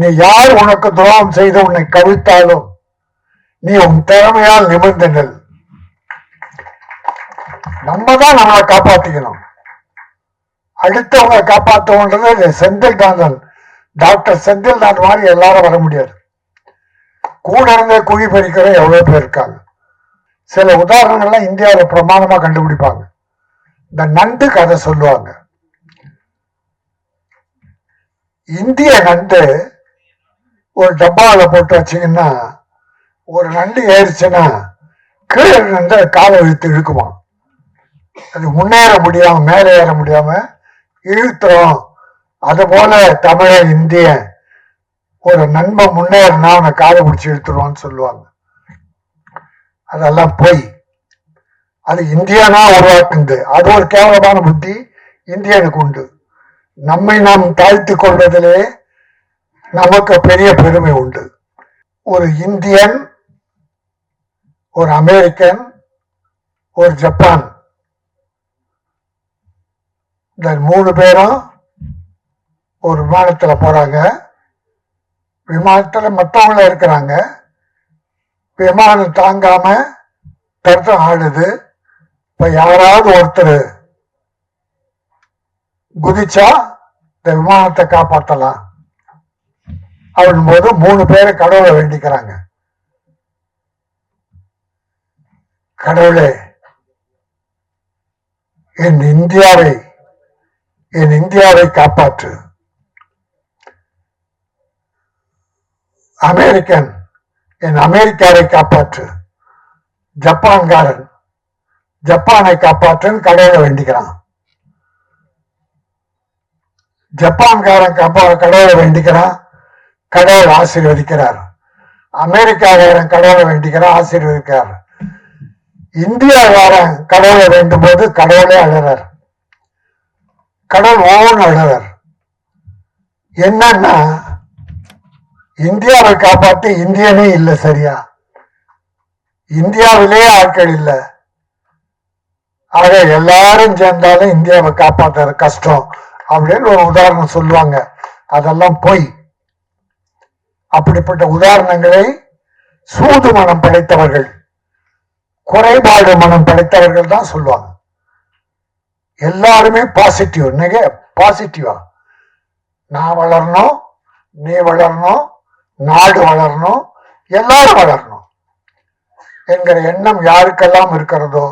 நீ யார் உனக்கு துரோகம் செய்து உன்னை கவிழ்த்தாலும் நீ உன் திறமையால் நிமிர்ந்து நெல். நம்ம தான் நம்மளை காப்பாத்திக்கணும். அடுத்தவங்க காப்பாற்றவன்றது செந்தில் காந்தன் டாக்டர் செந்தில் தான் மாதிரி எல்லாரும் வர முடியாது. கூட இருந்தே குழி பறிக்கிற எவ்வளவு பேர் இருக்காங்க. சில உதாரணங்கள்லாம் இந்தியாவில் பிரமாணமா கண்டுபிடிப்பாங்க. இந்த நண்டு கதை சொல்லுவாங்க. இந்திய நண்டு ஒரு டப்பாவில் போட்டு வச்சீங்கன்னா ஒரு நண்டு ஏறிச்சுன்னா கீழே நண்டு காலை இழுத்து இழுக்குமா அது முன்னேற முடியாமல் மேலே ஏற முடியாம இழுத்துறோம் அது போல தமிழ இந்திய ஒரு நண்பன் முன்னேறினா அவனை காலை பிடிச்சி இழுத்துருவான்னு சொல்லுவாங்க. அதெல்லாம் போய் அது இந்தியனா உருவாக்குந்து அது ஒரு கேவலமான புத்தி இந்தியனுக்கு உண்டு. நம்மை நாம் தாழ்த்து கொள்வதிலே நமக்கு பெரிய பெருமை உண்டு. ஒரு இந்தியன் ஒரு அமெரிக்கன் ஒரு ஜப்பான். இந்த மூணு பேரும் ஒரு விமானத்தில் போகிறாங்க விமானத்தில் மற்றவங்கள இருக்கிறாங்க. விமானம் தாங்காம தர்த்தம் ஆடுது. இப்போ யாராவது ஒருத்தர் குதிச்சா இந்த விமானத்தை காப்பாற்றலாம் அவன் போது மூணு பேரை கடவுளை வேண்டிக்கிறாங்க. கடவுளே என் இந்தியாவை என் இந்தியாவை காப்பாற்று. அமெரிக்கன் என் அமெரிக்காவை காப்பாற்று. ஜப்பான்காரன் ஜப்பானை காப்பாற்றுன்னு கடவுளை வேண்டிக்கிறான். ஜப்பான்காரன் காப்பா கடவுளை வேண்டிக்கிறான். கடவுள் ஆசீர்வதிக்கிறார். அமெரிக்காக்காரன் கடவுளை வேண்டிக்கிறார் ஆசீர்வதிக்கிறார். இந்தியாக்காரன் கடவுளை வேண்டும் போது கடவுளே அழுறார். கடவுள் ஓன் அழுறார். என்னன்னா இந்தியாவை காப்பாற்ற இந்தியனே இல்லை சரியா? இந்தியாவிலே ஆட்கள் இல்லை. ஆக எல்லாரும் சேர்ந்தாலும் இந்தியாவை காப்பாற்றுறது கஷ்டம் அப்படின்னு ஒரு உதாரணம் சொல்லுவாங்க. அதெல்லாம் போய் அப்படிப்பட்ட உதாரணங்களை சூது மனம் படைத்தவர்கள் குறைபாடு மனம் படைத்தவர்கள் தான் சொல்லுவாங்க. எல்லாருமே பாசிட்டிவ் நெக பாசிட்டிவா நான் வளரணும் நீ வளரணும் நாடு வளரணும் எல்லாரும் வளரணும். என்கிற எண்ணம் யாருக்கெல்லாம் இருக்கிறதோ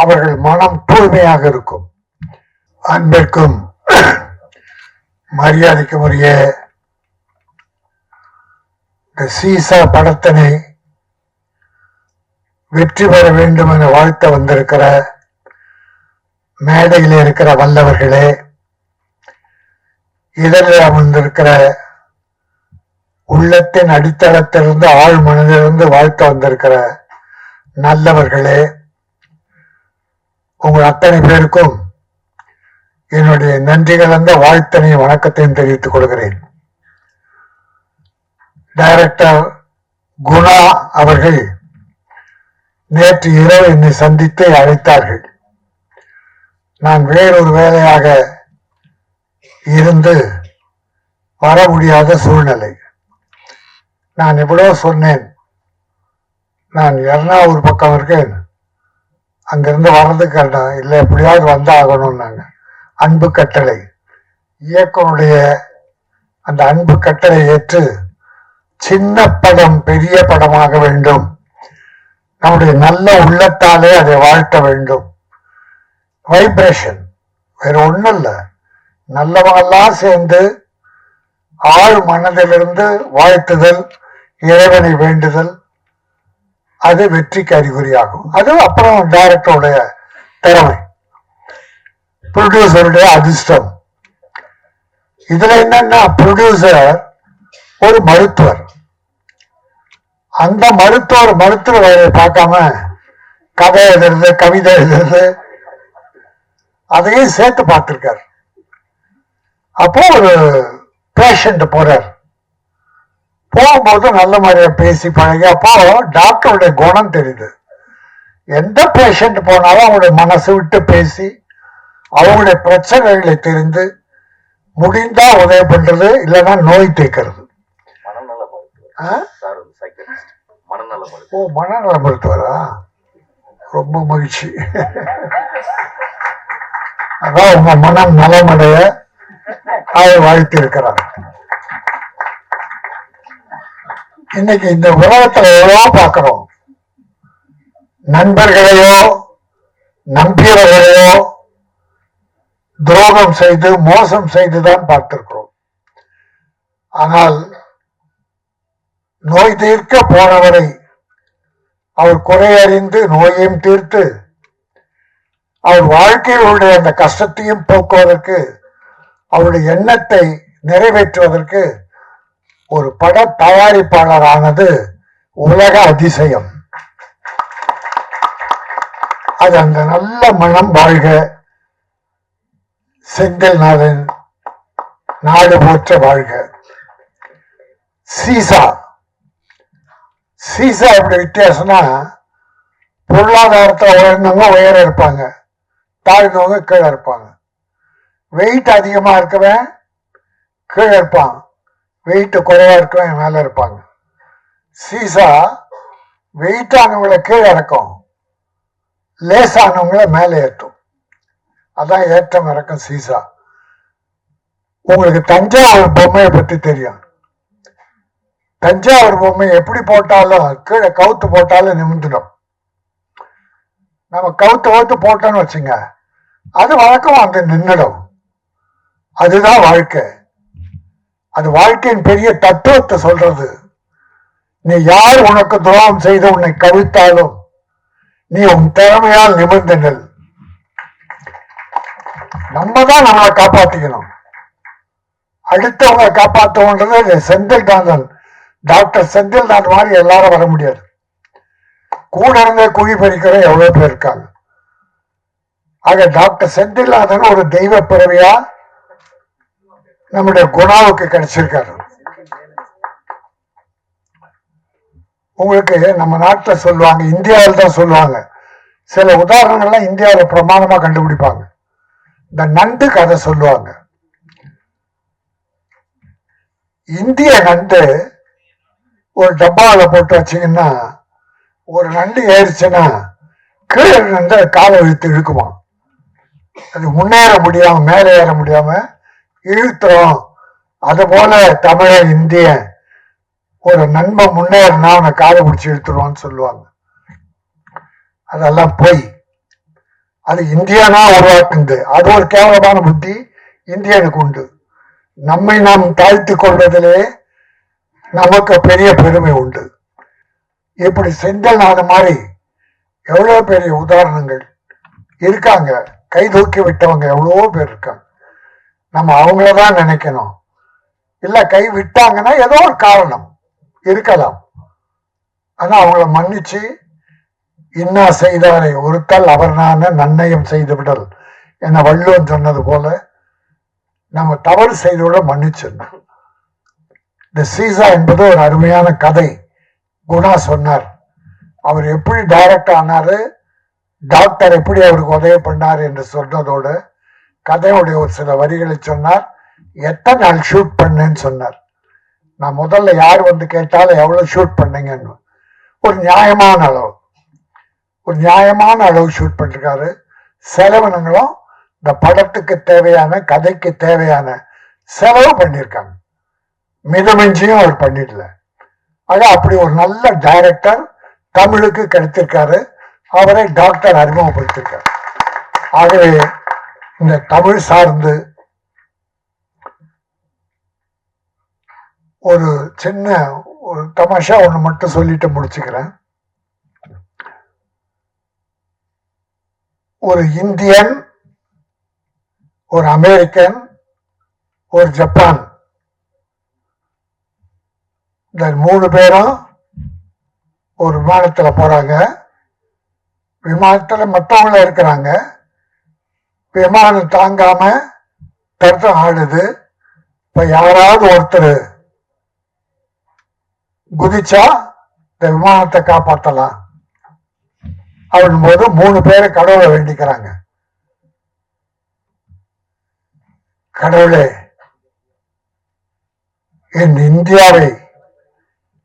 அவர்கள் மனம் தூய்மையாக இருக்கும். அன்பிற்கும் மரியாதைக்கும் உரிய இந்த சீசா படத்தினை வெற்றி பெற வேண்டும் என வாழ்த்த வந்திருக்கிற மேடையில் இருக்கிற வல்லவர்களே இதழில் அமர்ந்திருக்கிற உள்ளத்தின் அடித்தளத்திலிருந்து ஆழ் மனதிலிருந்து வாழ்த்த வந்திருக்கிற நல்லவர்களே உங்கள் அத்தனை பேருக்கும் என்னுடைய நன்றி கலந்த வாழ்த்தனையும் வணக்கத்தையும் தெரிவித்துக் கொள்கிறேன். டைரக்டர் குணா அவர்கள் நேற்று இரவு என்னை சந்தித்து அழைத்தார்கள். நான் வேறொரு வேலையாக இருந்து வர முடியாத சூழ்நிலை. நான் எவ்வளோ சொன்னேன்? நான் எர்ணாவூர் பக்கம் இருக்கேன். அங்கிருந்து வர்றதுக்கு வேண்டாம் இல்லை எப்படியாவது வந்தாகணும்னாங்க. அன்பு கட்டளை. இயக்குனுடைய அந்த அன்பு கட்டளை ஏற்று சின்ன படம் பெரிய படமாக வேண்டும். நம்முடைய நல்ல உள்ளத்தாலே அதை வாழ்த்த வேண்டும். வைப்ரேஷன் வேற ஒண்ணும் இல்லை நல்லவங்கெல்லாம் சேர்ந்து ஆழ் மனதிலிருந்து வாழ்த்துதல் இறைவனை வேண்டுதல் அது வெற்றிக்கு அறிகுறியாகும். அது அப்புறம் டைரக்டருடைய திறமை. ப்ரொடியூசருடைய அதிர்ஷ்டம். இதுல என்னன்னா ப்ரொடியூசர் ஒரு மருத்துவர். அந்த மருத்துவர் மருத்துவ வேலையை பார்க்காம கதை எழுதுறது கவிதை எழுதுறது அதையும் சேர்த்து பார்த்திருக்காரு. அப்போ ஒரு பேஷண்ட் போறார். போகும்போது நல்ல மாதிரியா பேசி பழகி அப்போ டாக்டருடைய குணம் தெரியுது. எந்த பேஷண்ட் போனாலும் அவங்களுடைய மனசு விட்டு பேசி அவங்களுடைய பிரச்சனைகளை தெரிந்து முடிந்தா உதவி பண்றது இல்லைன்னா நோய் தீர்க்கிறது ஆ? சார் வந்து சைக்கிளிஸ்ட் மனநல ஓ மருத்துவர் மனநல மருத்துவரா ரொம்ப மகிழ்ச்சி. அதான் உங்க மனம் நலமடைய அவர் வாழ்த்து இருக்கிறார் இன்னைக்கு இந்த உலகத்துல எவ்வளோ பார்க்கிறோம். நண்பர்களையோ நம்பியவர்களையோ துரோகம் செய்து மோசம் செய்துதான் பார்த்திருக்கிறோம். ஆனால் நோய் தீர்க்க போனவரை அவர் குறையறிந்து நோயையும் தீர்த்து அவர் வாழ்க்கையில் உள்ள அந்த கஷ்டத்தையும் போக்குவதற்கு அவருடைய எண்ணத்தை நிறைவேற்றுவதற்கு ஒரு பட தயாரிப்பாளரானது உலக அதிசயம். அது அந்த நல்ல மனம் வாழ்க செந்தில்நாதன் நாடு போற்ற வாழ்க. சீசா. சீசா எப்படி வித்தியாசம்னா பொருளாதாரத்தில் உயர்ந்தவங்க உயர இருப்பாங்க. தாழ்ந்தவங்க கீழே இருப்பாங்க. வெயிட் அதிகமாக இருக்கவன் கீழே இருப்பான். வெயிட்டு குறைவாக இருக்கவன் மேலே இருப்பாங்க. சீசா வெயிட்டானவங்களை கீழே இறக்கும். லேசானவங்களை மேலே ஏற்றும். அதான் ஏற்றம் இறக்கும் சீசா. உங்களுக்கு தஞ்சாவூர் பொம்மையை பற்றி தெரியும். தஞ்சாவூர் பொம்மை எப்படி போட்டாலும் கீழே கவுத்து போட்டாலும் நிமிந்துடும் நம்ம கவுத்து கவுத்து போட்டோம்னு வச்சுங்க அது வழக்கம் அந்த நின்றுடும். அதுதான் வாழ்க்கை. அது வாழ்க்கையின் பெரிய தத்துவத்தை சொல்றது. நீ யார் உனக்கு துரோகம் செய்து உன்னை கவிழ்த்தாலும் நீ உன் திறமையால் நிமிர்ந்து நம்ம தான் நம்மளை காப்பாத்திக்கணும். அடுத்தவங்க காப்பாற்றணுன்றது செந்தில் காந்தன் டாக்டர் செந்தில் தாண்ட் மாதிரி எல்லாரும் வர முடியாது. கூட இருந்தே குழி பறிக்கிற எவ்வளவு பேர் இருக்காங்க. ஆக டாக்டர் செந்தில்நாதன் ஒரு தெய்வ பிறவியா நம்முடைய குணாவுக்கு கிடைச்சிருக்காரு. உங்களுக்கு நம்ம நாட்டில் சொல்லுவாங்க இந்தியாவில் தான் சொல்லுவாங்க. சில உதாரணங்கள்லாம் இந்தியாவில் பிரமாணமாக கண்டுபிடிப்பாங்க. இந்த நண்டு கதை சொல்லுவாங்க. இந்திய நண்டு ஒரு டப்பாவில் போட்டு வச்சிங்கன்னா ஒரு நண்டு ஏறிச்சுன்னா கீழே இருந்து காலை இழுத்து இழுக்குமா? அது முன்னேற முடியாமல் மேலே ஏற முடியாமல் இழுத்துறோம் அது போல தமிழ இந்திய ஒரு நண்பன் முன்னேறினா அவனை காலை பிடிச்சி இழுத்துருவான்னு சொல்லுவாங்க. அதெல்லாம் போய் அது இந்தியானா உருவாக்குந்து அது ஒரு கேவலமான புத்தி இந்தியனுக்கு உண்டு. நம்மை நாம் தாழ்த்து கொள்வதிலே நமக்கு பெரிய பெருமை உண்டு. இப்படி செந்தல்நாத மாதிரி எவ்வளோ பெரிய உதாரணங்கள் இருக்காங்க. கை தூக்கி விட்டவங்க எவ்வளோ பேர் இருக்காங்க. நம்ம அவங்கள தான் நினைக்கணும். இல்லை கை விட்டாங்கன்னா ஏதோ ஒரு காரணம் இருக்கலாம். ஆனால் அவங்கள மன்னிச்சு இன்னா செய்தாரை ஒருத்தல் அவர் நான் நன்னயம் செய்து விடல் என வள்ளுவன் சொன்னது போல நம்ம தவறு செய்தோட மன்னிச்சிடணும். இந்த சீசா என்பது ஒரு அருமையான கதை. குணா சொன்னார். அவர் எப்படி டைரக்ட் ஆனாரு டாக்டர் எப்படி அவருக்கு உதவி பண்ணார் என்று சொன்னதோடு கதையுடைய ஒரு சில வரிகளை சொன்னார். எத்தனை நாள் ஷூட் பண்ணேன்னு சொன்னார். நான் முதல்ல யார் வந்து கேட்டாலும் எவ்வளோ ஷூட் பண்ணீங்கன்னு. ஒரு நியாயமான அளவு. ஒரு நியாயமான அளவு ஷூட் பண்ணிருக்காரு. செலவினங்களும் இந்த படத்துக்கு தேவையான கதைக்கு தேவையான செலவு பண்ணியிருக்காங்க. மிதமிஞ்சியும் அவர் பண்ணிடல. ஆக அப்படி ஒரு நல்ல டைரக்டர் தமிழுக்கு கிடைத்திருக்காரு. அவரை டாக்டர் அறிமுகப்படுத்திருக்கார். ஆகவே இந்த தமிழ் சார்ந்து ஒரு சின்ன ஒரு தமாஷா ஒண்ணு மட்டும் சொல்லிட்டு முடிச்சுக்கிறேன். ஒரு இந்தியன் ஒரு அமெரிக்கன் ஒரு ஜப்பான். இந்த மூணு பேரும் ஒரு விமானத்தில் போகிறாங்க விமானத்தில் மற்றவங்கள இருக்கிறாங்க. விமானம் தாங்காமல் தர்த்தம் ஆடுது. இப்போ யாராவது ஒருத்தர் குதிச்சா இந்த விமானத்தை காப்பாற்றலாம் அப்படின் போது மூணு பேரை கடவுளை வேண்டிக்கிறாங்க. கடவுளே என் இந்தியாவை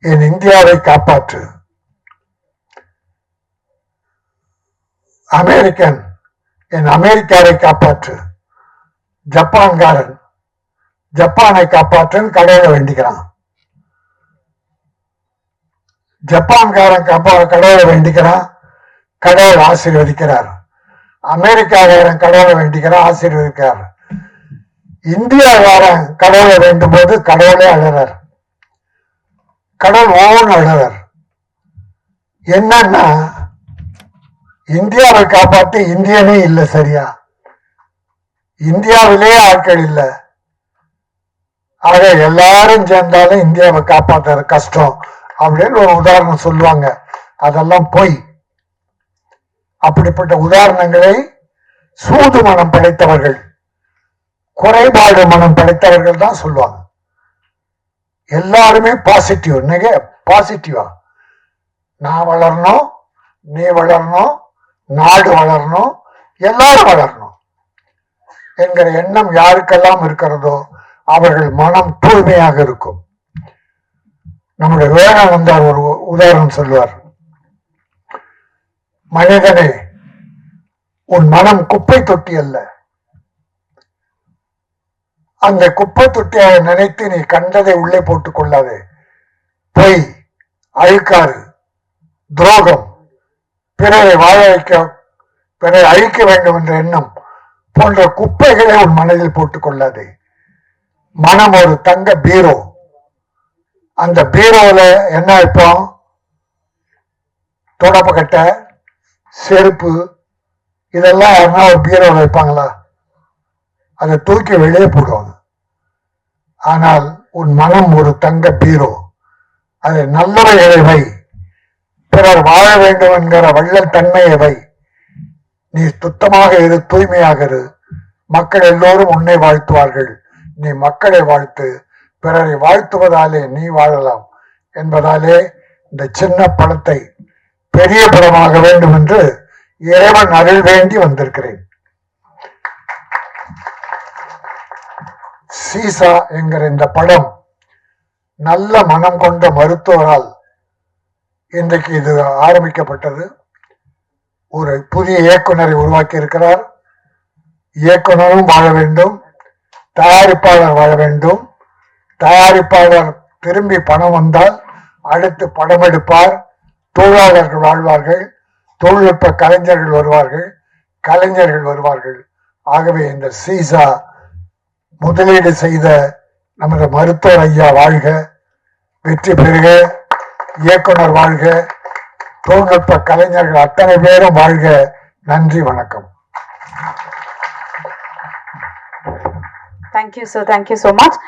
என் இந்தியாவை காப்பாற்று. அமெரிக்கன் என் அமெரிக்காவை காப்பாற்று. ஜப்பான்காரன் ஜப்பானை காப்பாற்றுன்னு கடையில வேண்டிக்கிறான். ஜப்பான்காரன் காப்பா கடையில வேண்டிக்கிறான் கடவுள் ஆசீர்வதிக்கிறார். அமெரிக்காக்காரன் கடவுளை வேண்டிக்கிறான் ஆசீர்வதிக்கிறார். இந்தியாக்காரன் கடவுளை வேண்டும் போது கடவுளே அழறார். கடல் ஓன் அழுறார் என்னன்னா இந்தியாவை காப்பாற்ற இந்தியனே இல்லை சரியா? இந்தியாவிலே ஆட்கள் இல்லை. ஆக எல்லாரும் சேர்ந்தாலும் இந்தியாவை காப்பாற்றுறது கஷ்டம் அப்படின்னு ஒரு உதாரணம் சொல்லுவாங்க. அதெல்லாம் பொய். அப்படிப்பட்ட உதாரணங்களை சூது மனம் படைத்தவர்கள் குறைபாடு மனம் படைத்தவர்கள் தான் சொல்லுவாங்க. எல்லாருமே பாசிட்டிவ் நெக பாசிட்டிவா நான் வளரணும் நீ வளரணும் நாடு வளரணும் எல்லாரும் வளரணும். என்கிற எண்ணம் யாருக்கெல்லாம் இருக்கிறதோ அவர்கள் மனம் தூய்மையாக இருக்கும். நம்முடைய விவேகானந்தார் ஒரு உதாரணம் சொல்லுவார். மனிதனே உன் மனம் குப்பை தொட்டி அல்ல. அந்த குப்பை தொட்டியாக நினைத்து நீ கண்டதை உள்ளே போட்டுக் கொள்ளாது பொய் அழுக்காறு துரோகம் பிறரை வாழ வைக்க பிறரை அழிக்க வேண்டும் என்ற எண்ணம் போன்ற குப்பைகளை உன் மனதில் போட்டுக்கொள்ளாதே. மனம் ஒரு தங்க பீரோ. அந்த பீரோல என்ன வைப்போம்? தொடப்பக்கட்டை செருப்பு இதெல்லாம் யாருன்னா ஒரு பீரோவில் வைப்பாங்களா? அதை தூக்கி வெளியே போடுவாங்க. ஆனால் உன் மனம் ஒரு தங்க பீரோ. அதை நல்லவைகளை வை பிறர் வாழ வேண்டும் என்கிற வள்ளல் தன்மையை வை. நீ சுத்தமாக இரு தூய்மையாக இரு. மக்கள் எல்லோரும் உன்னை வாழ்த்துவார்கள். நீ மக்களை வாழ்த்து பிறரை வாழ்த்துவதாலே நீ வாழலாம் என்பதாலே இந்த சின்ன படத்தை பெரிய படமாக வேண்டும் என்று இறைவன் அருள் வேண்டி வந்திருக்கிறேன். சீசா என்கிற இந்த படம் நல்ல மனம் கொண்ட மருத்துவரால் இன்றைக்கு இது ஆரம்பிக்கப்பட்டது. ஒரு புதிய இயக்குனரை உருவாக்கி இருக்கிறார் இயக்குனரும் வாழ வேண்டும். தயாரிப்பாளர் வாழ வேண்டும். தயாரிப்பாளர் திரும்பி பணம் வந்தால் அடுத்து படம் எடுப்பார். தொழிலாளர்கள் வாழ்வார்கள். தொழில்நுட்ப கலைஞர்கள் வருவார்கள். கலைஞர்கள் வருவார்கள். ஆகவே இந்த சீசா முதலீடு செய்த நமது மருத்துவர் ஐயா வாழ்க வெற்றி பெறுக இயக்குனர் வாழ்க தொழில்நுட்ப கலைஞர்கள் அத்தனை பேரும் வாழ்க. நன்றி வணக்கம். Thank you sir thank you so much.